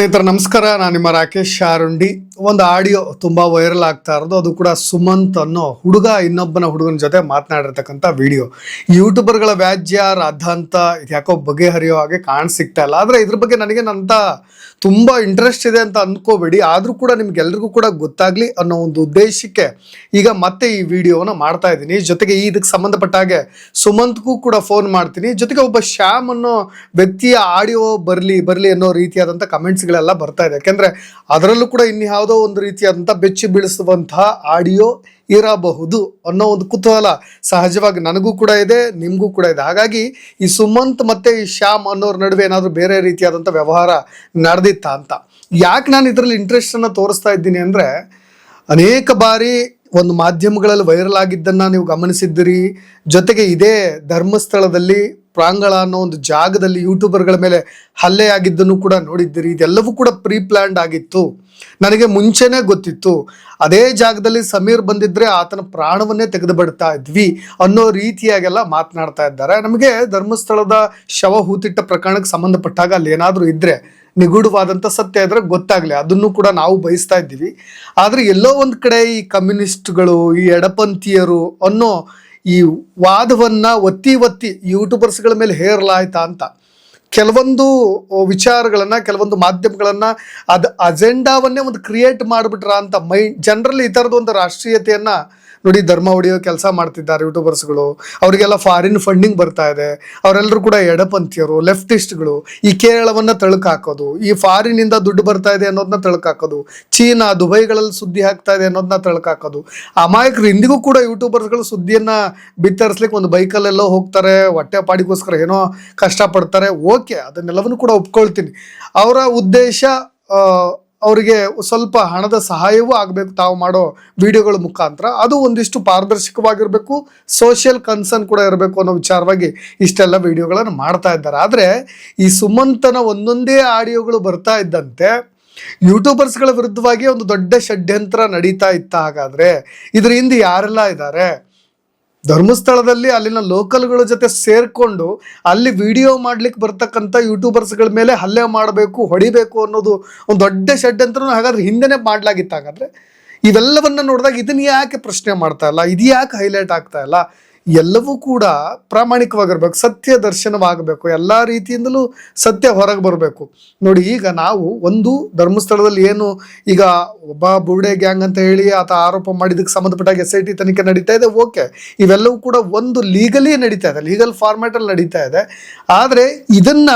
ಸ್ನೇಹಿತರೆ, ನಮಸ್ಕಾರ. ನಾನು ನಿಮ್ಮ ರಾಕೇಶ್ ಶಾರುಂಡಿ. ಒಂದು ಆಡಿಯೋ ತುಂಬ ವೈರಲ್ ಆಗ್ತಾ ಇರೋದು. ಅದು ಕೂಡ ಸುಮಂತ್ ಅನ್ನೋ ಹುಡುಗ, ಇನ್ನೊಬ್ಬನ ಹುಡುಗನ ಜೊತೆ ಮಾತನಾಡಿರ್ತಕ್ಕಂಥ ವಿಡಿಯೋ. ಯೂಟ್ಯೂಬರ್ಗಳ ವ್ಯಾಜ್ಯ ರಾಧಾಂತ ಇದು ಯಾಕೋ ಬಗೆಹರಿಯೋ ಹಾಗೆ ಕಾಣ್ ಸಿಗ್ತಾ ಇಲ್ಲ. ಆದರೆ ಇದ್ರ ಬಗ್ಗೆ ನನಗೆ ನಂತ ತುಂಬ ಇಂಟ್ರೆಸ್ಟ್ ಇದೆ ಅಂತ ಅಂದ್ಕೋಬೇಡಿ ಆದರೂ ಕೂಡ ನಿಮ್ಗೆಲ್ರಿಗೂ ಕೂಡ ಗೊತ್ತಾಗಲಿ ಅನ್ನೋ ಒಂದು ಉದ್ದೇಶಕ್ಕೆ ಈಗ ಮತ್ತೆ ಈ ವಿಡಿಯೋನ ಮಾಡ್ತಾ ಇದ್ದೀನಿ. ಜೊತೆಗೆ ಈ ಇದಕ್ಕೆ ಸಂಬಂಧಪಟ್ಟ ಹಾಗೆ ಸುಮಂತ್ಗೂ ಕೂಡ ಫೋನ್ ಮಾಡ್ತೀನಿ. ಜೊತೆಗೆ ಒಬ್ಬ ಶ್ಯಾಮ್ ಅನ್ನೋ ವ್ಯಕ್ತಿಯ ಆಡಿಯೋ ಬರಲಿ ಬರಲಿ ಅನ್ನೋ ರೀತಿಯಾದಂಥ ಕಮೆಂಟ್ಸ್ಗಳೆಲ್ಲ ಬರ್ತಾ ಇದೆ. ಯಾಕೆಂದ್ರೆ ಅದರಲ್ಲೂ ಕೂಡ ಇನ್ಯಾವುದೋ ಒಂದು ರೀತಿಯಾದಂಥ ಬೆಚ್ಚಿ ಬೀಳಿಸುವಂತಹ ಆಡಿಯೋ ಇರಬಹುದು ಅನ್ನೋ ಒಂದು ಕುತೂಹಲ ಸಹಜವಾಗಿ ನನಗೂ ಕೂಡ ಇದೆ, ನಿಮಗೂ ಕೂಡ ಇದೆ. ಹಾಗಾಗಿ ಈ ಸುಮಂತ್ ಮತ್ತೆ ಈ ಶ್ಯಾಮ್ ಅನ್ನೋರ ನಡುವೆ ಏನಾದರೂ ಬೇರೆ ರೀತಿಯಾದಂಥ ವ್ಯವಹಾರ ನಡೆದಿತ್ತಾ ಅಂತ. ಯಾಕೆ ನಾನು ಇದರಲ್ಲಿ ಇಂಟ್ರೆಸ್ಟನ್ನು ತೋರಿಸ್ತಾ ಇದ್ದೀನಿ ಅಂದ್ರೆ, ಅನೇಕ ಬಾರಿ ಒಂದು ಮಾಧ್ಯಮಗಳಲ್ಲಿ ವೈರಲ್ ಆಗಿದ್ದನ್ನ ನೀವು ಗಮನಿಸಿದ್ದೀರಿ. ಜೊತೆಗೆ ಇದೇ ಧರ್ಮಸ್ಥಳದಲ್ಲಿ ಪ್ರಾಂಗಳ ಅನ್ನೋ ಒಂದು ಜಾಗದಲ್ಲಿ ಯೂಟ್ಯೂಬರ್ಗಳ ಮೇಲೆ ಹಲ್ಲೆ ಆಗಿದ್ದನ್ನು ಕೂಡ ನೋಡಿದ್ದೀರಿ. ಇದೆಲ್ಲವೂ ಕೂಡ ಪ್ರೀ ಪ್ಲ್ಯಾಂಡ್ ಆಗಿತ್ತು. ನನಗೆ ಮುಂಚೆನೇ ಗೊತ್ತಿತ್ತು. ಅದೇ ಜಾಗದಲ್ಲಿ ಸಮೀರ್ ಬಂದಿದ್ರೆ ಆತನ ಪ್ರಾಣವನ್ನೇ ತೆಗೆದು ಬಿಡ್ತಾ ಇದ್ವಿ ಅನ್ನೋ ರೀತಿಯಾಗೆಲ್ಲ ಮಾತನಾಡ್ತಾ ಇದ್ದಾರೆ. ನಮಗೆ ಧರ್ಮಸ್ಥಳದ ಶವ ಹೂತಿಟ್ಟ ಪ್ರಕರಣಕ್ಕೆ ಸಂಬಂಧಪಟ್ಟಾಗ ಅಲ್ಲಿ ಏನಾದರೂ ಇದ್ದರೆ ನಿಗೂಢವಾದಂಥ ಸತ್ಯ ಇದ್ರೆ ಗೊತ್ತಾಗಲಿ. ಅದನ್ನು ಕೂಡ ನಾವು ಬಯಸ್ತಾ ಇದ್ದೀವಿ. ಆದರೆ ಎಲ್ಲೋ ಒಂದು ಕಡೆ ಈ ಕಮ್ಯುನಿಸ್ಟ್ಗಳು, ಈ ಎಡಪಂಥೀಯರು ಅನ್ನೋ ಈ ವಾದವನ್ನು ಒತ್ತಿ ಒತ್ತಿ ಯೂಟ್ಯೂಬರ್ಸ್ಗಳ ಮೇಲೆ ಹೇರಲಾಯ್ತಾ ಅಂತ. ಕೆಲವೊಂದು ವಿಚಾರಗಳನ್ನು, ಕೆಲವೊಂದು ಮಾಧ್ಯಮಗಳನ್ನು ಅದು ಅಜೆಂಡಾವನ್ನೇ ಒಂದು ಕ್ರಿಯೇಟ್ ಮಾಡಿಬಿಟ್ರ ಅಂತ ಮೈ, ಜನರಲ್ಲಿ ಈ ಥರದ ಒಂದು ರಾಷ್ಟ್ರೀಯತೆಯನ್ನು ನೋಡಿ ಧರ್ಮ ಹೊಡೆಯೋ ಕೆಲಸ ಮಾಡ್ತಿದ್ದಾರೆ ಯೂಟ್ಯೂಬರ್ಸ್ಗಳು. ಅವರಿಗೆಲ್ಲ ಫಾರಿನ್ ಫಂಡಿಂಗ್ ಬರ್ತಾ ಇದೆ. ಅವರೆಲ್ಲರೂ ಕೂಡ ಎಡಪಂಥಿಯರು ಲೆಫ್ಟಿಸ್ಟ್ಗಳು ಈ ಕೇರಳವನ್ನು ತಳುಕು ಹಾಕೋದು ಈ ಫಾರಿನಿಂದ ದುಡ್ಡು ಬರ್ತಾ ಇದೆ ಅನ್ನೋದನ್ನ ತಳುಕು ಹಾಕೋದು ಚೀನಾ, ದುಬೈಗಳಲ್ಲಿ ಸುದ್ದಿ ಹಾಕ್ತಾ ಇದೆ ಅನ್ನೋದನ್ನ ತಳುಕು ಹಾಕೋದು ಅಮಾಯಕರು ಇಂದಿಗೂ ಕೂಡ ಯೂಟ್ಯೂಬರ್ಸ್ಗಳು ಸುದ್ದಿಯನ್ನು ಬಿತ್ತರಿಸ್ಲಿಕ್ಕೆ ಒಂದು ಬೈಕಲ್ಲೆಲ್ಲೋ ಹೋಗ್ತಾರೆ, ಹೊಟ್ಟೆ ಪಾಡಿಗೋಸ್ಕರ ಏನೋ ಕಷ್ಟಪಡ್ತಾರೆ ಅದನ್ನೆಲ್ಲವನ್ನು ಕೂಡ ಒಪ್ಕೊಳ್ತೀನಿ. ಅವರ ಉದ್ದೇಶ ಅವರಿಗೆ ಸ್ವಲ್ಪ ಹಣದ ಸಹಾಯವೂ ಆಗಬೇಕು ತಾವು ಮಾಡೋ ವಿಡಿಯೋಗಳ ಮುಖಾಂತರ. ಅದು ಒಂದಿಷ್ಟು ಪಾರದರ್ಶಕವಾಗಿರಬೇಕು ಸೋಷಿಯಲ್ ಕನ್ಸರ್ನ್ ಕೂಡ ಇರಬೇಕು ಅನ್ನೋ ವಿಚಾರವಾಗಿ ಇಷ್ಟೆಲ್ಲ ವಿಡಿಯೋಗಳನ್ನು ಮಾಡ್ತಾ ಇದ್ದಾರೆ. ಆದರೆ, ಈ ಸುಮಂತನ ಒಂದೊಂದೇ ಆಡಿಯೋಗಳು ಬರ್ತಾ ಇದ್ದಂತೆ ಯೂಟ್ಯೂಬರ್ಸ್ಗಳ ವಿರುದ್ಧವಾಗಿ ಒಂದು ದೊಡ್ಡ ಷಡ್ಯಂತ್ರ ನಡೀತಾ ಇತ್ತ ಹಾಗಾದರೆ, ಇದರ ಹಿಂದೆ ಯಾರೆಲ್ಲ ಇದ್ದಾರೆ? ಧರ್ಮಸ್ಥಳದಲ್ಲಿ ಅಲ್ಲಿನ ಲೋಕಲ್ಗಳ ಜೊತೆ ಸೇರಿಕೊಂಡು ಅಲ್ಲಿ ವಿಡಿಯೋ ಮಾಡ್ಲಿಕ್ಕೆ ಬರ್ತಕ್ಕಂಥ ಯೂಟ್ಯೂಬರ್ಸ್ಗಳ ಮೇಲೆ ಹಲ್ಲೆ ಮಾಡಬೇಕು, ಹೊಡಿಬೇಕು ಅನ್ನೋದು ಒಂದು ದೊಡ್ಡ ಷಡ್ಯಂತ್ರ ಹಾಗಾದ್ರೆ ಹಿಂದೆನೇ ಮಾಡ್ಲಾಗಿತ್ತು ಇವೆಲ್ಲವನ್ನ ನೋಡಿದಾಗ ಇದನ್ನ ಯಾಕೆ ಪ್ರಶ್ನೆ ಮಾಡ್ತಾ ಇಲ್ಲ? ಇದು ಯಾಕೆ ಹೈಲೈಟ್ ಆಗ್ತಾ ಇಲ್ಲ? ಎಲ್ಲವೂ ಕೂಡ ಪ್ರಾಮಾಣಿಕವಾಗಿರ್ಬೇಕು, ಸತ್ಯ ದರ್ಶನವಾಗಬೇಕು, ಎಲ್ಲ ರೀತಿಯಿಂದಲೂ ಸತ್ಯ ಹೊರಗೆ ಬರಬೇಕು. ನೋಡಿ, ಈಗ ನಾವು ಒಂದು ಧರ್ಮಸ್ಥಳದಲ್ಲಿ ಏನು ಈಗ ಒಬ್ಬ ಬುರ್ಡೆ ಗ್ಯಾಂಗ್ ಅಂತ ಹೇಳಿ ಆತ ಆರೋಪ ಮಾಡಿದಕ್ಕೆ ಸಂಬಂಧಪಟ್ಟಾಗ ಎಸ್ ಐ ಟಿ ತನಿಖೆ ನಡೀತಾ ಇದೆ, ಓಕೆ. ಇವೆಲ್ಲವೂ ಕೂಡ ಒಂದು ಲೀಗಲಿ ನಡೀತಾ ಇದೆ, ಲೀಗಲ್ ಫಾರ್ಮ್ಯಾಟಲ್ಲಿ ನಡೀತಾ ಇದೆ. ಆದರೆ ಇದನ್ನ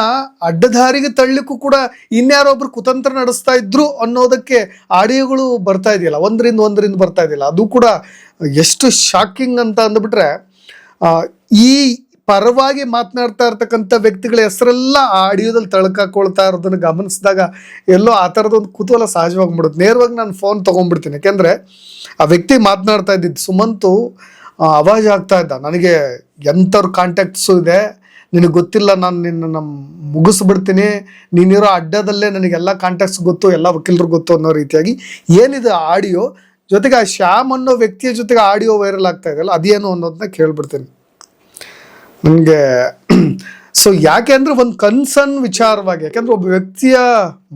ಅಡ್ಡದಾರಿಗೆ ತಳ್ಳಿಕ್ಕೂ ಕೂಡ ಇನ್ಯಾರೊಬ್ರು ಕುತಂತ್ರ ನಡೆಸ್ತಾ ಇದ್ರು ಅನ್ನೋದಕ್ಕೆ ಆಡಿಯೋಗಳು ಬರ್ತಾ ಇದೆಯಲ್ಲ, ಒಂದರಿಂದ ಒಂದರಿಂದ ಬರ್ತಾ ಇದೆಯಲ್ಲ, ಅದು ಕೂಡ ಎಷ್ಟು ಶಾಕಿಂಗ್ ಅಂತ ಅಂದ್ಬಿಟ್ರೆ ಈ ಪರವಾಗಿ ಮಾತನಾಡ್ತಾ ಇರ್ತಕ್ಕಂಥ ವ್ಯಕ್ತಿಗಳ ಹೆಸರೆಲ್ಲ ಆ ಆಡಿಯೋದಲ್ಲಿ ತಳ್ಕಾಕೊಳ್ತಾ ಇರೋದನ್ನ ಗಮನಿಸಿದಾಗ ಎಲ್ಲೋ ಆ ಥರದ ಒಂದು ಕುತೂಹಲ ಸಹಜವಾಗಿ ಬಿಡುತ್ತೆ ನೇರವಾಗಿ ನಾನು ಫೋನ್ ತೊಗೊಂಡ್ಬಿಡ್ತೀನಿ. ಯಾಕೆಂದ್ರೆ ಆ ವ್ಯಕ್ತಿ ಮಾತನಾಡ್ತಾ ಇದ್ದಿದ್ದು ಸುಮಂತು ಅವಾಜ್ ಆಗ್ತಾ ಇದ್ದ. ನನಗೆ ಎಂಥವ್ರ ಕಾಂಟ್ಯಾಕ್ಟ್ಸು ಇದೆ. ನಿನಗೆ ಗೊತ್ತಿಲ್ಲ, ನಾನು ನಿನ್ನ ಮುಗಿಸ್ಬಿಡ್ತೀನಿ. ನೀನಿರೋ ಅಡ್ಡದಲ್ಲೇ ನನಗೆಲ್ಲ ಕಾಂಟ್ಯಾಕ್ಟ್ಸ್ ಗೊತ್ತು, ಎಲ್ಲ ವಕೀಲರು ಗೊತ್ತು ಅನ್ನೋ ರೀತಿಯಾಗಿ ಏನಿದೆ ಆಡಿಯೋ? ಜೊತೆಗೆ ಆ ಶ್ಯಾಮ್ ಅನ್ನೋ ವ್ಯಕ್ತಿಯ ಜೊತೆಗೆ ಆಡಿಯೋ ವೈರಲ್ ಆಗ್ತಾ ಇದೆಯಲ್ಲ ಅದೇನು ಅನ್ನೋದನ್ನ ಕೇಳ್ಬಿಡ್ತೀನಿ. ನನಗೆ ಸೊ ಯಾಕೆ ಅಂದರೆ ಒಂದು ಕನ್ಸರ್ನ್ ವಿಚಾರವಾಗಿ ಯಾಕೆಂದ್ರೆ ಒಬ್ಬ ವ್ಯಕ್ತಿಯ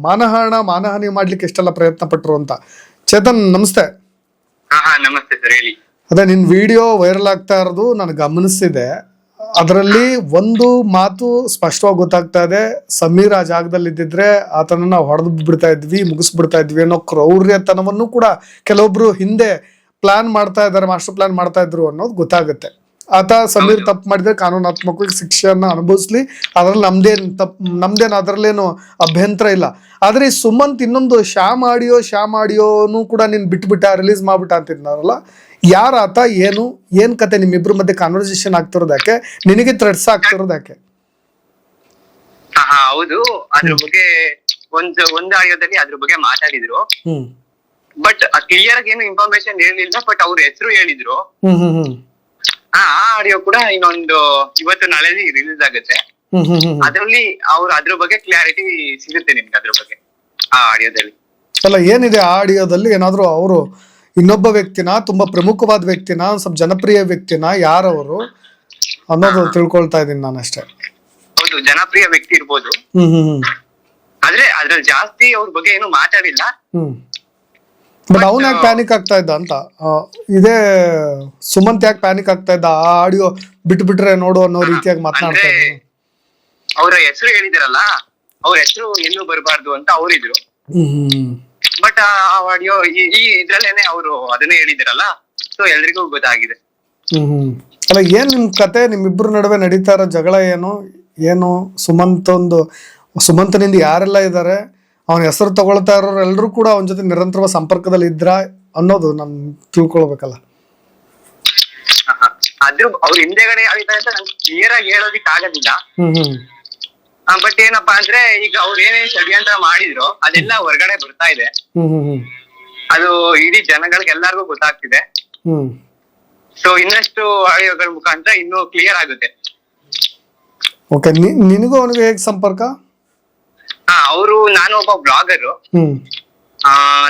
ಮಾನಹಾನ ಮಾನಹಾನಿ ಮಾಡ್ಲಿಕ್ಕೆ ಎಷ್ಟೆಲ್ಲ ಪ್ರಯತ್ನ ಪಟ್ಟರು ಅಂತ. ಚೇತನ್ ನಮಸ್ತೆ. ನಮಸ್ತೆ ಸರ್ ಹೇಳಿ. ಅದೇ ನಿನ್ನ ವಿಡಿಯೋ ವೈರಲ್ ಆಗ್ತಾ ಇರೋದು ನಾನು ಗಮನಿಸಿದೆ ಅದರಲ್ಲಿ ಒಂದು ಮಾತು ಸ್ಪಷ್ಟವಾಗಿ ಗೊತ್ತಾಗ್ತಾ ಇದೆ. ಸಮೀರ್ ಆ ಜಾಗದಲ್ಲಿ ಇದ್ದಿದ್ರೆ ಆತನನ್ನ ಹೊಡೆದು ಬಿಡ್ತಾ ಇದ್ವಿ ಮುಗಿಸ್ಬಿಡ್ತಾ ಇದ್ವಿ ಅನ್ನೋ ಕ್ರೌರ್ಯತನವನ್ನು ಕೂಡ ಕೆಲವೊಬ್ರು ಹಿಂದೆ ಪ್ಲಾನ್ ಮಾಡ್ತಾ ಇದ್ದಾರೆ ಮಾಸ್ಟರ್ ಪ್ಲಾನ್ ಮಾಡ್ತಾ ಇದ್ರು ಅನ್ನೋದು ಗೊತ್ತಾಗುತ್ತೆ. ಆತ ಸಮೀರ್ ತಪ್ಪು ಮಾಡಿದ್ರೆ ಕಾನೂನಾತ್ಮಕವಾಗಿ ಶಿಕ್ಷೆಯನ್ನ ಅನುಭವಿಸ್ಲಿ. ಅದ್ರಲ್ಲಿ ನಮ್ದೇನ್ ತಪ್ ನಮ್ದೇನ್ ಅದರಲ್ಲೇನು ಅಭ್ಯಂತರ ಇಲ್ಲ. ಆದ್ರೆ ಈ ಸುಮಂತ್ ಇನ್ನೊಂದು ಶ್ಯಾಮ್ ಆಡಿಯೋ ಶ್ಯಾಮ್ ಆಡಿಯೋನು ಕೂಡ ನೀನ್ ಬಿಟ್ಬಿಟ್ಟ ರಿಲೀಸ್ ಮಾಡ್ಬಿಟ್ಟ ಅಂತಿದ್ನಾರಲ್ಲ ಯಾರ ಆತ ಏನು ಏನ್ ಕತೆ ನಿಮ್ಮಿಬ್ರ ಮಧ್ಯೆ ಕಾನ್ವರ್ಸೇಷನ್ ಆಗ್ತಿರೋದು ಯಾಕೆ? ನಿನಗೆ ಥ್ರೆಡ್ಸ್ ಆಗ್ತಿರೋದು ಯಾಕೆ? ಹಾ ಹಾ ಹೌದು. ಅದ್ರ ಬಗ್ಗೆ ಒಂದ್ ಒಂದ್ ಆಡಿಯೋದಲ್ಲಿ ಅದ್ರ ಬಗ್ಗೆ ಮಾತಾಡಿದ್ರು. ಹ್ಮ್. ಬಟ್ ಕ್ಲಿಯರ್ ಆಗಿ ಏನು ಇನ್ಫಾರ್ಮೇಶನ್ ಹೇಳಿಲ್ಲ ಬಟ್ ಅವ್ರ ಹೆಸರು ಹೇಳಿದ್ರು. ಹ್ಮ್ ಹ್ಮ್ ಹ್ಮ್. ಆ ಆಡಿಯೋ ಕೂಡ ಇನ್ನೊಂದು ಇವತ್ತು ನಾಳೆ ರಿಲೀಸ್ ಆಗುತ್ತೆ. ಅದ್ರಲ್ಲಿ ಅವ್ರ ಅದ್ರ ಬಗ್ಗೆ ಕ್ಲಾರಿಟಿ ಸಿಗುತ್ತೆ ನಿಮ್ಗೆ ಅದ್ರ ಬಗ್ಗೆ ಆ ಆಡಿಯೋದಲ್ಲಿ ಅಲ್ಲ ಏನಿದೆ ಆ ಆಡಿಯೋದಲ್ಲಿ ಏನಾದ್ರು ಅವರು ಇನ್ನೊಬ್ಬ ವ್ಯಕ್ತಿನ ತುಂಬಾ ಪ್ರಮುಖವಾದ ವ್ಯಕ್ತಿನ ಸ್ವಲ್ಪ ಜನಪ್ರಿಯ ವ್ಯಕ್ತಿನ ಯಾರವರು ಅನ್ನೋದು ತಿಳ್ಕೊಳ್ತಾ ಇದ್ದೀನಿ ನಾನು ಅಷ್ಟೇ. ಹೌದು ಜನಪ್ರಿಯ ವ್ಯಕ್ತಿ ಇರ್ಬೋದು. ಹ್ಮ್ ಹ್ಮ್ ಹ್ಮ್. ಆದ್ರೆ ಅದ್ರಲ್ಲಿ ಜಾಸ್ತಿ ಅವ್ರ ಬಗ್ಗೆ ಏನು ಮಾತಾಡಿಲ್ಲ. ಹ್ಮ್. ಬಟ್ ಅವನ್ ಯಾಕೆ ಪ್ಯಾನಿಕ್ ಆಗ್ತಾ ಇದ್ದ ಅಂತ? ಇದೇ ಸುಮಂತ್ ಯಾಕೆ ಪ್ಯಾನಿಕ್ ಆಗ್ತಾ ಇದ್ದ? ಆ ಆಡಿಯೋ ಬಿಟ್ಬಿಟ್ರೆ ನೋಡು ಅನ್ನೋ ರೀತಿಯಾಗಿ ಮಾತನಾಡ್ತಾ ಅವ್ರ ಹೆಸರು ಹೇಳಿದಿರಲ್ಲ ಅವ್ರ ಹೆಸರು ಎಲ್ಲೂ ಬರಬಾರ್ದು ಅಂತ ಅವ್ರಿದ್ರು ಹ್ಮ್ ಹ್ಮ್ ಬಟ್ ಆ ಆಡಿಯೋ ಈ ಇದ್ರಲ್ಲೇನೆ ಅವರು ಅದನ್ನೇ ಹೇಳಿದಿರಲ್ಲ ಸೊ ಎಲ್ರಿಗೂ ಗೊತ್ತಾಗಿದೆ. ಹ್ಮ್ ಹ್ಮ್. ಅಲ್ಲ ಏನ್ ನಿಮ್ ಕತೆ? ನಿಮ್ಮಿಬ್ರು ನಡುವೆ ನಡೀತಾ ಇರೋ ಜಗಳ ಏನು? ಏನು ಸುಮಂತ್ ಒಂದು ಸುಮಂತನಿಂದ ಯಾರೆಲ್ಲ ಇದ್ದಾರೆ ಅವನ ಹೆಸರು ತಗೊಳ್ತಾ ಇರೋರು ಎಲ್ಲರೂ ಕೂಡ ಅವನ ಜೊತೆ ನಿರಂತರ ಸಂಪರ್ಕದಲ್ಲಿ ಇದ್ರ ಅನ್ನೋದು ನಾನು ತಿಳ್ಕೊಳ್ಬೇಕಲ್ಲ. ಅದ್ರ ಅವ್ರ ಹಿಂದೆಗಡೆ ಅಂತ ನಂಗೆ ಕ್ಲಿಯರ್ ಆಗಿ ಹೇಳೋದಿಕ್ ಆಗೋದಿಲ್ಲ. ಹ್ಮ್ ಹ್ಮ್. ಬಟ್ ಏನಪ್ಪಾ ಅಂದ್ರೆ ಈಗ ಅವ್ರು ಏನೇನ್ ಷಡ್ಯಂತ್ರ ಮಾಡಿದ್ರು ಅದೆಲ್ಲ ಹೊರಗಡೆ ಬರ್ತಾ ಇದೆ. ಹ್ಮ್ ಹ್ಮ್ ಹ್ಮ್. ಅದು ಇಡೀ ಜನಗಳಿಗೆ ಎಲ್ಲಾರ್ಗು ಗೊತ್ತಾಗ್ತಿದೆ. ಹ್ಮ್. ಸೊ ಇನ್ನಷ್ಟು ಆಡಿಯೋಗಳ ಮುಖಾಂತರ ಇನ್ನೂ ಕ್ಲಿಯರ್ ಆಗುತ್ತೆ. ಓಕೆ ನಿನಗೂ ಅವನಿಗೆ ಹೇಗೆ ಸಂಪರ್ಕ? ಅವರು ನಾನು ಒಬ್ಬ ಬ್ಲಾಗರ್.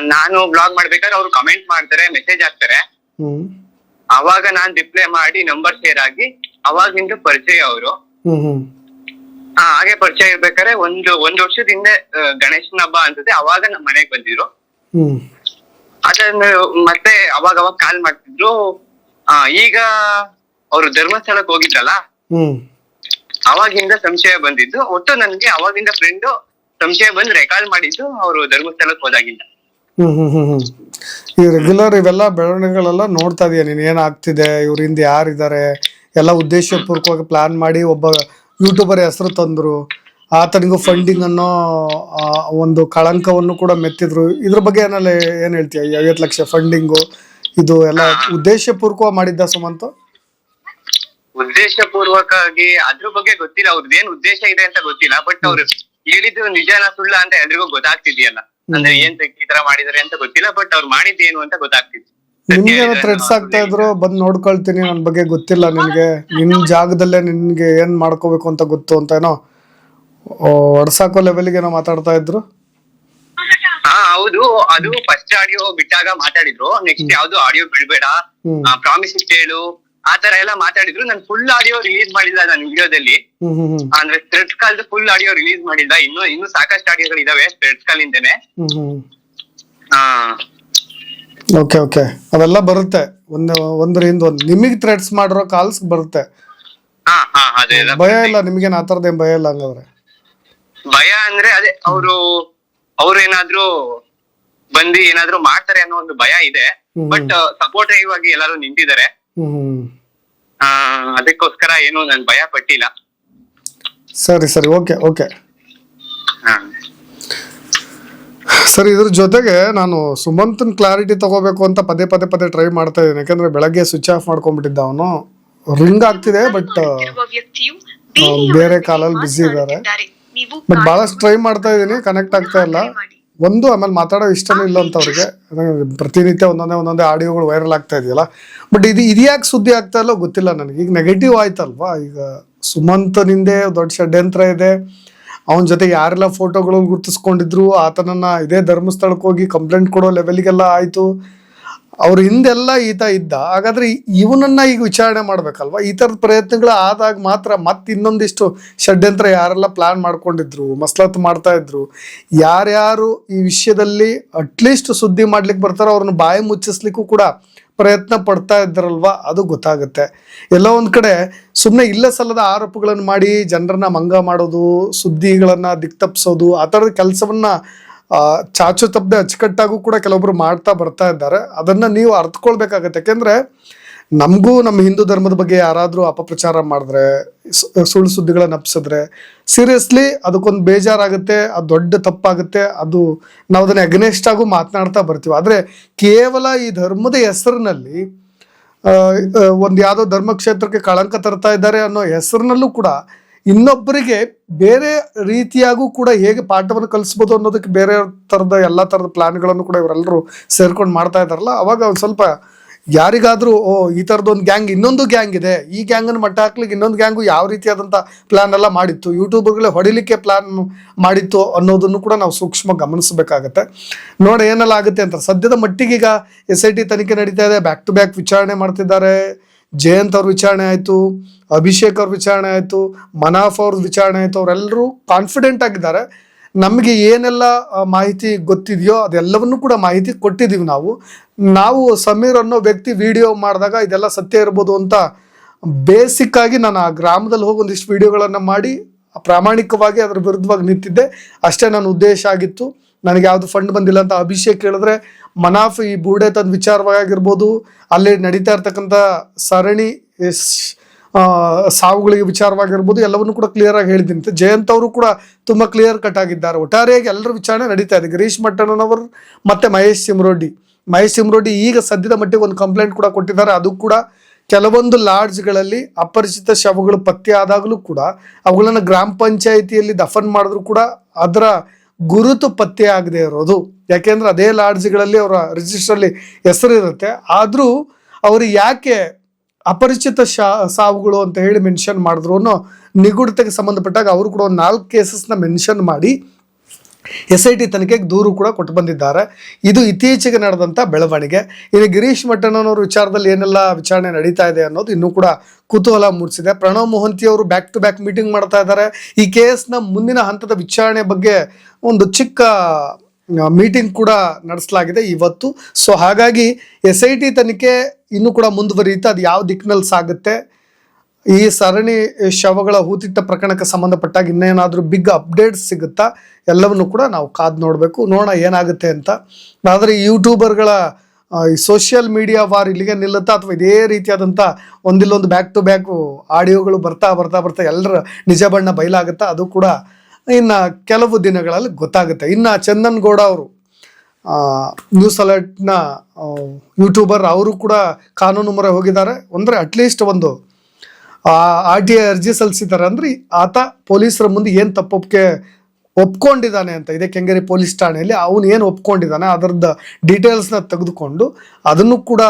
ನಾನು ಬ್ಲಾಗ್ ಮಾಡ್ಬೇಕಾದ್ರೆ ಅವ್ರು ಕಮೆಂಟ್ ಮಾಡ್ತಾರೆ ಮೆಸೇಜ್ ಹಾಕ್ತಾರೆ. ಅವಾಗ ನಾನ್ ರಿಪ್ಲೈ ಮಾಡಿ ನಂಬರ್ ಶೇರ್ ಆಗಿ ಅವಾಗಿಂದ ಪರಿಚಯ ಅವರು. ಹಾಗೆ ಪರಿಚಯ ಇರ್ಬೇಕಾದ್ರೆ ಒಂದು ಒಂದ್ ವರ್ಷದ ಹಿಂದೆ ಗಣೇಶನ ಹಬ್ಬ ಅನ್ಸುತ್ತೆ ಅವಾಗ ನಮ್ಮ ಮನೆಗ್ ಬಂದಿದ್ರು ಅದನ್ನ ಮತ್ತೆ ಅವಾಗ ಅವಾಗ ಕಾಲ್ ಮಾಡ್ತಿದ್ರು. ಆ, ಈಗ ಅವ್ರು ಧರ್ಮಸ್ಥಳಕ್ಕೆ ಹೋಗಿದ್ರಲ್ಲ? ಅವಾಗಿಂದ ಸಂಶಯ ಬಂದಿದ್ದು. ಒಟ್ಟು ನನ್ಗೆ ಅವಾಗಿಂದ ಫ್ರೆಂಡ್ ಸಂಶಯ ಬಂದ್ ರೆಕಾರ್ಡ್ ಮಾಡಿದ್ದು ಅವರು ಧರ್ಮಸ್ಥಳಕ್ಕೆ ಹೋದಾಗಿಲ್ಲ ಹ್ಮ್ ಹ್ಮ್ ಹ್ಮ್ ಹ್ಮ್. ಈ ರೆಗ್ಯುಲರ್ ಇವೆಲ್ಲ ಬೆಳವಣಿಗೆಗಳೆಲ್ಲ ನೋಡ್ತಾ ಇದೀಯ ನೀನ್ ಏನಾಗ್ತಿದೆ ಇವ್ರ ಹಿಂದೆ ಯಾರಿದ್ದಾರೆ ಎಲ್ಲ ಉದ್ದೇಶಪೂರ್ವಕವಾಗಿ ಪ್ಲಾನ್ ಮಾಡಿ ಒಬ್ಬ ಯೂಟ್ಯೂಬರ್ ಹೆಸರು ತಂದ್ರು. ಆತನಿಗೂ ಫಂಡಿಂಗ್ ಅನ್ನೋ ಆ, ಒಂದು ಕಳಂಕವನ್ನು ಕೂಡ ಮೆತ್ತಿದ್ರು. ಇದ್ರ ಬಗ್ಗೆ ಏನಲ್ಲಿ ಏನ್ ಹೇಳ್ತೀಯ? ಈ ಐವತ್ತು ಲಕ್ಷ ಫಂಡಿಂಗು ಇದು ಎಲ್ಲ ಉದ್ದೇಶಪೂರ್ವಕವಾಗಿ ಮಾಡಿದ್ದ ಸುಮಂತ್? ಉದ್ದೇಶ ಪೂರ್ವಕವಾಗಿ ಅದ್ರ ಬಗ್ಗೆ ಗೊತ್ತಿಲ್ಲ. ಅವ್ರದ್ದು ಏನ್ ಉದ್ದೇಶ ಇದೆ ಅಂತ ಗೊತ್ತಿಲ್ಲ. ಬಟ್ ಅವ್ರು ಹೇಳಿದ್ದು ನಿಜಾನ ಸುಳ್ಳ ಅಂತ ಎಲ್ರಿಗೂ ಗೊತ್ತಾಗ್ತಿದ್ಯಲ್ಲ? ಅಂದ್ರೆ ಏನ್ ಈ ತರ ಮಾಡಿದಾರೆ ಅಂತ ಗೊತ್ತಿಲ್ಲ ಬಟ್ ಅವ್ರು ಏನು ಅಂತ ಗೊತ್ತಾಗ್ತಿತ್ತು. ನಿಮ್ಗೆ ಥ್ರೆಡ್ಸ್ ಆಗ್ತಾ ಇದ್ರು ಬಂದ್ ನೋಡ್ಕೊಳ್ತೀನಿ ನನ್ ಬಗ್ಗೆ ಗೊತ್ತಿಲ್ಲ ನಿನ್ಗೆ. ನಿನ್ ಜಾಗದಲ್ಲೇ ನಿನ್ಗೆ ಏನ್ ಮಾಡ್ಕೋಬೇಕು ಅಂತ ಗೊತ್ತು ಅಂತ ಏನೋ ಹೊಡ್ಸಾಕೋ ಲೆವೆಲ್ಗೆ ಏನೋ ಮಾತಾಡ್ತಾ ಇದ್ರು? ಹಾ ಹೌದು. ಅದು ಫಸ್ಟ್ ಆಡಿಯೋ ಬಿಟ್ಟಾಗ ಮಾತಾಡಿದ್ರು. ನೆಕ್ಸ್ಟ್ ಯಾವ್ದು ಆಡಿಯೋ ಬಿಡ್ಬೇಡ. ಪ್ರಾಮಿಸ್ ಇಟ್ಟು ಹೇಳು ಆ ತರ ಎಲ್ಲ ಮಾತಾಡಿದ್ರು. ನಾನು ಫುಲ್ ಆಡಿಯೋ ರಿಲೀಸ್ ಮಾಡಿಲ್ಲ ನನ್ನ ವಿಡಿಯೋದಲ್ಲಿ ಹ್ಮ್ ಹ್ಮ್ ಹ್ಮ್. ಅಂದ್ರೆ ಸ್ಪ್ರೆಡ್ ಕಾಲ್ದು ಫುಲ್ ಆಡಿಯೋ ರಿಲೀಸ್ ಮಾಡಿಲ್ಲ. ಇನ್ನು ಇನ್ನು ಸಾಕಷ್ಟು ಆಡಿಯೋಗಳು ಇದಾವೆ ಸ್ಪ್ರೆಡ್ ಕಾಲ್ ಹ್ಮ್ ಹ್ಮ್. ಹಾ. ಓಕೆ ಓಕೆ ಅವೆಲ್ಲ ಬರುತ್ತೆ. ಒಂದು ಒಂದರಿಂದ ಒಂದು. ನಿಮಗೆ ಥ್ರೆಡ್ಸ್ ಮಾಡಿರೋ ಕಾಲ್ಸ್ ಬರುತ್ತೆ. ಹಾ ಹಾ ಅದೆಲ್ಲ ಭಯ ಇಲ್ಲ ನಿಮಗೆ ಆ ಥರದ ಭಯ ಇಲ್ಲ ಹಂಗಾದ್ರೆ? ಭಯ ಅಂದ್ರೆ ಅದೇ ಅವರು ಅವ್ರು ಏನಾದ್ರೂ ಬಂದು ಏನಾದ್ರು ಮಾಡ್ತಾರೆ ಅನ್ನೋ ಒಂದು ಭಯ ಇದೆ. ಬಟ್ ಸಪೋರ್ಟಿವ್ ಆಗಿ ಎಲ್ಲರೂ ನಿಂತಿದ್ದಾರೆ. ಅದಕ್ಕೋಸ್ಕರ ಏನು ನಾನು ಭಯ ಪಟ್ಟಿಲ್ಲ. ಸರಿ ಸರಿ ಓಕೆ ಓಕೆ. ಹಾ. ಸರಿ ಇದ್ರ ಜೊತೆಗೆ ನಾನು ಸುಮಂತನ್ ಕ್ಲಾರಿಟಿ ತಗೋಬೇಕು ಅಂತ ಪದೇ ಪದೇ ಪದೇ ಟ್ರೈ ಮಾಡ್ತಾ ಇದ್ದೀನಿ. ಯಾಕಂದ್ರೆ ಬೆಳಗ್ಗೆ ಸ್ವಿಚ್ ಆಫ್ ಮಾಡ್ಕೊಂಡ್ಬಿಟ್ಟಿದ್ದ ಅವನು. ರಿಂಗ್ ಆಗ್ತಿದೆ ಬಟ್ ಬೇರೆ ಕಾಲಲ್ಲಿ ಬಿಸಿ ಇದ್ದಾರೆ. ಬಟ್ ಬಹಳಷ್ಟು ಟ್ರೈ ಮಾಡ್ತಾ ಇದ್ದೀನಿ ಕನೆಕ್ಟ್ ಆಗ್ತಾ ಇಲ್ಲ. ಒಂದು, ಆಮೇಲೆ ಮಾತಾಡೋ ಇಷ್ಟನೇ ಇಲ್ಲ ಅಂತ ಅವ್ರಿಗೆ ಪ್ರತಿನಿತ್ಯ ಒಂದೊಂದೇ ಒಂದೊಂದೇ ಆಡಿಯೋಗಳು ವೈರಲ್ ಆಗ್ತಾ ಇದೆಯಲ್ಲ. ಬಟ್ ಇದು ಇದ್ಯಾಕೆ ಸುದ್ದಿ ಆಗ್ತಾ ಇಲ್ಲ ಗೊತ್ತಿಲ್ಲ ನನಗೆ. ಈಗ ನೆಗೆಟಿವ್ ಆಯ್ತಲ್ವಾ? ಈಗ ಸುಮಂತನಿಂದೆ ದೊಡ್ಡ ಷಡ್ಯಂತ್ರ ಇದೆ. ಅವನ ಜೊತೆ ಯಾರೆಲ್ಲ ಫೋಟೋಗಳು ಗುರುತಿಸ್ಕೊಂಡಿದ್ರು, ಆತನನ್ನ ಇದೇ ಧರ್ಮಸ್ಥಳಕ್ಕೆ ಹೋಗಿ ಕಂಪ್ಲೇಂಟ್ ಕೊಡೋ ಲೆವೆಲ್ಗೆಲ್ಲ ಆಯ್ತು. ಅವ್ರ ಹಿಂದೆಲ್ಲ ಈತ ಇದ್ದ. ಹಾಗಾದ್ರೆ ಇವನನ್ನ ಈಗ ವಿಚಾರಣೆ ಮಾಡ್ಬೇಕಲ್ವಾ? ಈ ಥರದ ಪ್ರಯತ್ನಗಳು ಆದಾಗ ಮಾತ್ರ ಮತ್ತೆ ಇನ್ನೊಂದಿಷ್ಟು ಷಡ್ಯಂತ್ರ ಯಾರೆಲ್ಲ ಪ್ಲಾನ್ ಮಾಡ್ಕೊಂಡಿದ್ರು, ಮಸ್ಲತ್ ಮಾಡ್ತಾ ಇದ್ರು, ಯಾರ್ಯಾರು ಈ ವಿಷಯದಲ್ಲಿ ಅಟ್ಲೀಸ್ಟ್ ಸುದ್ದಿ ಮಾಡ್ಲಿಕ್ಕೆ ಬರ್ತಾರೋ ಅವ್ರನ್ನ ಬಾಯಿ ಮುಚ್ಚಿಸ್ಲಿಕ್ಕೂ ಕೂಡ ಪ್ರಯತ್ನ ಪಡ್ತಾ ಇದ್ರಲ್ವಾ? ಅದು ಗೊತ್ತಾಗುತ್ತೆ. ಎಲ್ಲೋ ಒಂದ್ ಕಡೆ ಸುಮ್ಮನೆ ಇಲ್ಲ ಸಲ್ಲದ ಆರೋಪಗಳನ್ನು ಮಾಡಿ ಜನರನ್ನ ಮಂಗ ಮಾಡೋದು, ಸುದ್ದಿಗಳನ್ನ ದಿಕ್ತಪ್ಸೋದು, ಆ ಥರದ ಕೆಲಸವನ್ನ ಚಾಚು ತಪ್ಪದೆ ಅಚ್ಚುಕಟ್ಟಾಗೂ ಕೂಡ ಕೆಲವೊಬ್ರು ಮಾಡ್ತಾ ಬರ್ತಾ ಇದ್ದಾರೆ. ಅದನ್ನ ನೀವು ಅರ್ಥಕೊಳ್ಬೇಕಾಗತ್ತೆ ಯಾಕೆಂದ್ರೆ ನಮಗೂ ನಮ್ಮ ಹಿಂದೂ ಧರ್ಮದ ಬಗ್ಗೆ ಯಾರಾದರೂ ಅಪಪ್ರಚಾರ ಮಾಡಿದ್ರೆ ಸುಳ್ಳು ಸುದ್ದಿಗಳನ್ನ ನಪ್ಸಿದ್ರೆ ಸೀರಿಯಸ್ಲಿ ಅದಕ್ಕೊಂದು ಬೇಜಾರಾಗುತ್ತೆ ಅದು ದೊಡ್ಡ ತಪ್ಪಾಗುತ್ತೆ ಅದು ನಾವು ಅದನ್ನ ಅಗ್ನೆಸ್ಟ್ ಆಗು ಮಾತನಾಡ್ತಾ ಬರ್ತೀವಿ. ಆದರೆ ಕೇವಲ ಈ ಧರ್ಮದ ಹೆಸರಿನಲ್ಲಿ ಆ, ಆ, ಒಂದು ಯಾವುದೋ ಧರ್ಮಕ್ಷೇತ್ರಕ್ಕೆ ಕಳಂಕ ತರ್ತಾ ಇದ್ದಾರೆ ಅನ್ನೋ ಹೆಸರಿನಲ್ಲೂ ಕೂಡ ಇನ್ನೊಬ್ಬರಿಗೆ ಬೇರೆ ರೀತಿಯಾಗೂ ಕೂಡ ಹೇಗೆ ಪಾಠವನ್ನು ಕಲಿಸ್ಬೋದು ಅನ್ನೋದಕ್ಕೆ ಬೇರೆ ಥರದ ಎಲ್ಲ ಥರದ ಪ್ಲಾನ್ಗಳನ್ನು ಕೂಡ ಇವರೆಲ್ಲರೂ ಸೇರ್ಕೊಂಡು ಮಾಡ್ತಾ ಇದ್ದಾರಲ್ಲ, ಅವಾಗ ಒಂದು ಸ್ವಲ್ಪ ಯಾರಿಗಾದರೂ, ಓ, ಈ ಥರದೊಂದು ಗ್ಯಾಂಗ್, ಇನ್ನೊಂದು ಗ್ಯಾಂಗ್ ಇದೆ, ಈ ಗ್ಯಾಂಗನ್ನು ಮಟ್ಟ ಹಾಕ್ಲಿಕ್ಕೆ ಇನ್ನೊಂದು ಗ್ಯಾಂಗು ಯಾವ ರೀತಿಯಾದಂಥ ಪ್ಲಾನ್ ಎಲ್ಲ ಮಾಡಿತ್ತು ಯೂಟ್ಯೂಬರ್ಗಳೇ ಹೊಡಿಲಿಕ್ಕೆ ಪ್ಲಾನ್ ಮಾಡಿತ್ತು ಅನ್ನೋದನ್ನು ಕೂಡ ನಾವು ಸೂಕ್ಷ್ಮ ಗಮನಿಸಬೇಕಾಗತ್ತೆ. ನೋಡಿ ಏನೆಲ್ಲ ಆಗುತ್ತೆ ಅಂತ, ಸದ್ಯದ ಮಟ್ಟಿಗೆ ಈಗ ಎಸ್ ಐ ಟಿ ತನಿಖೆ ನಡೀತಾ ಇದೆ, ಬ್ಯಾಕ್ ಟು ಬ್ಯಾಕ್ ವಿಚಾರಣೆ ಮಾಡ್ತಿದ್ದಾರೆ ಜಯಂತ್ ಅವ್ರ ವಿಚಾರಣೆ ಆಯಿತು, ಅಭಿಷೇಕ್ ಅವ್ರ ವಿಚಾರಣೆ ಆಯಿತು, ಮನಾಫ್ ಅವ್ರ ವಿಚಾರಣೆ ಆಯಿತು ಅವರೆಲ್ಲರೂ ಕಾನ್ಫಿಡೆಂಟ್ ಆಗಿದ್ದಾರೆ. ನಮಗೆ ಏನೆಲ್ಲ ಮಾಹಿತಿ ಗೊತ್ತಿದೆಯೋ ಅದೆಲ್ಲವನ್ನು ಕೂಡ ಮಾಹಿತಿ ಕೊಟ್ಟಿದ್ದೀವಿ ನಾವು. ನಾವು ಸಮೀರ್ ಅನ್ನೋ ವ್ಯಕ್ತಿ ವಿಡಿಯೋ ಮಾಡಿದಾಗ ಇದೆಲ್ಲ ಸತ್ಯ ಇರ್ಬೋದು ಅಂತ ಬೇಸಿಕ್ ಆಗಿ ನಾನು ಆ ಗ್ರಾಮದಲ್ಲಿ ಹೋಗಿ ಒಂದಿಷ್ಟು ವಿಡಿಯೋಗಳನ್ನು ಮಾಡಿ ಪ್ರಾಮಾಣಿಕವಾಗಿ ಅದರ ವಿರುದ್ಧವಾಗಿ ನಿಂತಿದ್ದೆ. ಅಷ್ಟೇ ನನ್ನ ಉದ್ದೇಶ ಆಗಿತ್ತು. ನನಗೆ ಯಾವುದು ಫಂಡ್ ಬಂದಿಲ್ಲ ಅಂತ ಅಭಿಷೇಕ್ ಹೇಳಿದ್ರೆ, ಮನಾಫ್ ಈ ಬೂಡೆ ತಂದ ವಿಚಾರವಾಗಿರ್ಬೋದು, ಅಲ್ಲಿ ನಡೀತಾ ಇರ್ತಕ್ಕಂಥ ಸರಣಿ ಸಾವುಗಳಿಗೆ ವಿಚಾರವಾಗಿರ್ಬೋದು, ಎಲ್ಲವನ್ನು ಕೂಡ ಕ್ಲಿಯರ್ ಆಗಿ ಹೇಳಿದ್ದೀನಿ. ಜಯಂತ್ ಅವರು ಕೂಡ ತುಂಬ ಕ್ಲಿಯರ್ ಕಟ್ ಆಗಿದ್ದಾರೆ. ಒಟ್ಟಾರೆಯಾಗಿ ಎಲ್ಲರ ವಿಚಾರಣೆ ನಡೀತಾ ಇದೆ. ಗಿರೀಶ್ ಮಟ್ಟಣ್ಣನವರು ಮತ್ತೆ ಮಹೇಶ್ ಸಿಮ್ರೋಡಿ. ಮಹೇಶ್ ಸಿಮ್ರೋಡಿ ಈಗ ಸದ್ಯದ ಮಟ್ಟಿಗೆ ಒಂದು ಕಂಪ್ಲೇಂಟ್ ಕೂಡ ಕೊಟ್ಟಿದ್ದಾರೆ. ಅದು ಕೂಡ ಕೆಲವೊಂದು ಲಾಡ್ಜ್ಗಳಲ್ಲಿ ಅಪರಿಚಿತ ಶವಗಳು ಪತ್ತೆ ಆದಾಗಲೂ ಕೂಡ ಅವುಗಳನ್ನು ಗ್ರಾಮ ಪಂಚಾಯಿತಿಯಲ್ಲಿ ದಫನ್ ಮಾಡಿದ್ರು ಕೂಡ ಅದರ ಗುರುತು ಪತ್ತೆ ಆಗದೆ ಇರೋದು. ಯಾಕೆಂದ್ರೆ ಅದೇ ಲಾಡ್ಜ್ಗಳಲ್ಲಿ ಅವರ ರಿಜಿಸ್ಟ್ರಲ್ಲಿ ಹೆಸರು ಇರುತ್ತೆ ಆದರೂ ಅವರು ಯಾಕೆ ಅಪರಿಚಿತ ಶಾ, ಸಾವುಗಳು ಅಂತ ಹೇಳಿ ಮೆನ್ಷನ್ ಮಾಡಿದ್ರು ನಿಗೂಢತೆಗೆ ಸಂಬಂಧಪಟ್ಟಾಗ ಅವರು ಕೂಡ ನಾಲ್ಕು ಕೇಸಸ್ನ ಮೆನ್ಷನ್ ಮಾಡಿ ಎಸ್ ಐ ಟಿ ತನಿಖೆಗೆ ದೂರು ಕೂಡ ಕೊಟ್ಟು ಬಂದಿದ್ದಾರೆ. ಇದು ಇತ್ತೀಚೆಗೆ ನಡೆದಂಥ ಬೆಳವಣಿಗೆ. ಇನ್ನು ಗಿರೀಶ್ ಮಟ್ಟಣ್ಣನವ್ರ ವಿಚಾರದಲ್ಲಿ ಏನೆಲ್ಲ ವಿಚಾರಣೆ ನಡೀತಾ ಇದೆ ಅನ್ನೋದು ಇನ್ನೂ ಕೂಡ ಕುತೂಹಲ ಮೂಡಿಸಿದೆ. ಪ್ರಣವ್ ಮೊಹಂತಿ ಅವರು ಬ್ಯಾಕ್ ಟು ಬ್ಯಾಕ್ ಮೀಟಿಂಗ್ ಮಾಡ್ತಾ ಇದ್ದಾರೆ. ಈ ಕೇಸ್ನ ಮುಂದಿನ ಹಂತದ ವಿಚಾರಣೆ ಬಗ್ಗೆ ಒಂದು ಚಿಕ್ಕ ಮೀಟಿಂಗ್ ಕೂಡ ನಡೆಸಲಾಗಿದೆ ಇವತ್ತು. ಸೊ ಹಾಗಾಗಿ ಎಸ್ ಐ ಟಿ ತನಿಖೆ ಇನ್ನೂ ಕೂಡ ಮುಂದುವರಿಯುತ್ತೆ. ಅದು ಯಾವ ದಿಕ್ಕಿನಲ್ಲಿ ಸಾಗುತ್ತೆ? ಈ ಸರಣಿ ಶವಗಳ ಹೂತಿಟ್ಟ ಪ್ರಕರಣಕ್ಕೆ ಸಂಬಂಧಪಟ್ಟಾಗ ಇನ್ನೇನಾದರೂ ಬಿಗ್ ಅಪ್ಡೇಟ್ಸ್ ಸಿಗುತ್ತಾ? ಎಲ್ಲವನ್ನು ಕೂಡ ನಾವು ಕಾದು ನೋಡಬೇಕು. ನೋಡೋಣ ಏನಾಗುತ್ತೆ ಅಂತ. ಆದರೆ ಯೂಟ್ಯೂಬರ್ಗಳ ಈ ಸೋಷಿಯಲ್ ಮೀಡಿಯಾ ವಾರ್ ಇಲ್ಲಿಗೆ ನಿಲ್ಲುತ್ತಾ ಅಥವಾ ಇದೇ ರೀತಿಯಾದಂಥ ಒಂದಿಲ್ಲೊಂದು ಬ್ಯಾಕ್ ಟು ಬ್ಯಾಕ್ ಆಡಿಯೋಗಳು ಬರ್ತಾ ಬರ್ತಾ ಬರ್ತಾ ಎಲ್ಲರ ನಿಜ ಬಣ್ಣ ಬಯಲಾಗುತ್ತಾ? ಅದು ಕೂಡ ಇನ್ನು ಕೆಲವು ದಿನಗಳಲ್ಲಿ ಗೊತ್ತಾಗುತ್ತೆ. ಇನ್ನು ಚಂದನ್ ಗೌಡ ಅವರು ನ್ಯೂಸ್ ಅಲರ್ಟ್ನ ಯೂಟ್ಯೂಬರ್ ಅವರು ಕೂಡ ಕಾನೂನು ಮೊರೆ ಹೋಗಿದ್ದಾರೆ. ಅಂದರೆ ಅಟ್ಲೀಸ್ಟ್ ಒಂದು ಆರ್ ಟಿ ಐ ಅರ್ಜಿ ಸಲ್ಲಿಸಿದ್ದಾರೆ ಅಂದ್ರೆ ಆತ ಪೊಲೀಸರ ಮುಂದೆ ಏನು ತಪ್ಪೊಪ್ಪಿಗೆ ಒಪ್ಕೊಂಡಿದ್ದಾನೆ ಅಂತ, ಇದೆ ಕೆಂಗೇರಿ ಪೊಲೀಸ್ ಠಾಣೆಯಲ್ಲಿ ಅವನು ಏನು ಒಪ್ಕೊಂಡಿದ್ದಾನೆ ಅದರದ್ದು ಡೀಟೇಲ್ಸ್ನ ತೆಗೆದುಕೊಂಡು ಅದನ್ನು ಕೂಡ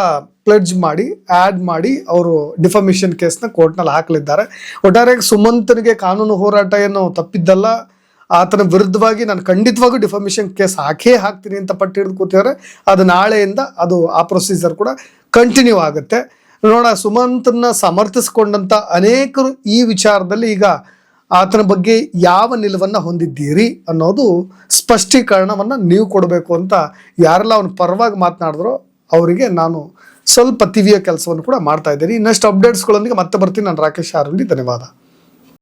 ಪ್ಲಡ್ಜ್ ಮಾಡಿ ಆ್ಯಡ್ ಮಾಡಿ ಅವರು ಡಿಫಮಿಷನ್ ಕೇಸ್ನ ಕೋರ್ಟ್ನಲ್ಲಿ ಹಾಕಲಿದ್ದಾರೆ. ಒಟ್ಟಾರೆಯಾಗಿ ಸುಮಂತನಿಗೆ ಕಾನೂನು ಹೋರಾಟ ಏನು ತಪ್ಪಿದ್ದಲ್ಲ, ಆತನ ವಿರುದ್ಧವಾಗಿ ನಾನು ಖಂಡಿತವಾಗೂ ಡಿಫಮಿಷನ್ ಕೇಸ್ ಹಾಕೇ ಹಾಕ್ತೀನಿ ಅಂತ ಪಟ್ಟು ಹಿಡಿದು ಕೂತಿದ್ದಾರೆ. ಅದು ನಾಳೆಯಿಂದ ಅದು ಆ ಪ್ರೊಸೀಜರ್ ಕೂಡ ಕಂಟಿನ್ಯೂ ಆಗುತ್ತೆ. ನೋಡ ಸುಮಂತನ್ನ ಸಮರ್ಥಿಸಿಕೊಂಡಂತ ಅನೇಕರು ಈ ವಿಚಾರದಲ್ಲಿ ಈಗ ಆತನ ಬಗ್ಗೆ ಯಾವ ನಿಲುವನ್ನ ಹೊಂದಿದ್ದೀರಿ ಅನ್ನೋದು ಸ್ಪಷ್ಟೀಕರಣವನ್ನ ನೀವು ಕೊಡಬೇಕು ಅಂತ ಯಾರೆಲ್ಲ ಅವನ ಪರವಾಗಿ ಮಾತನಾಡಿದ್ರೋ ಅವರಿಗೆ ನಾನು ಸ್ವಲ್ಪ ತಿವಿಯ ಕೆಲಸವನ್ನು ಕೂಡ ಮಾಡ್ತಾ ಇದ್ದೀನಿ. ಇನ್ನಷ್ಟು ಅಪ್ಡೇಟ್ಸ್ಗಳೊಂದಿಗೆ ಮತ್ತೆ ಬರ್ತೀನಿ. ನಾನು ರಾಕೇಶ್ ಆರುಂಡಿ ಧನ್ಯವಾದ.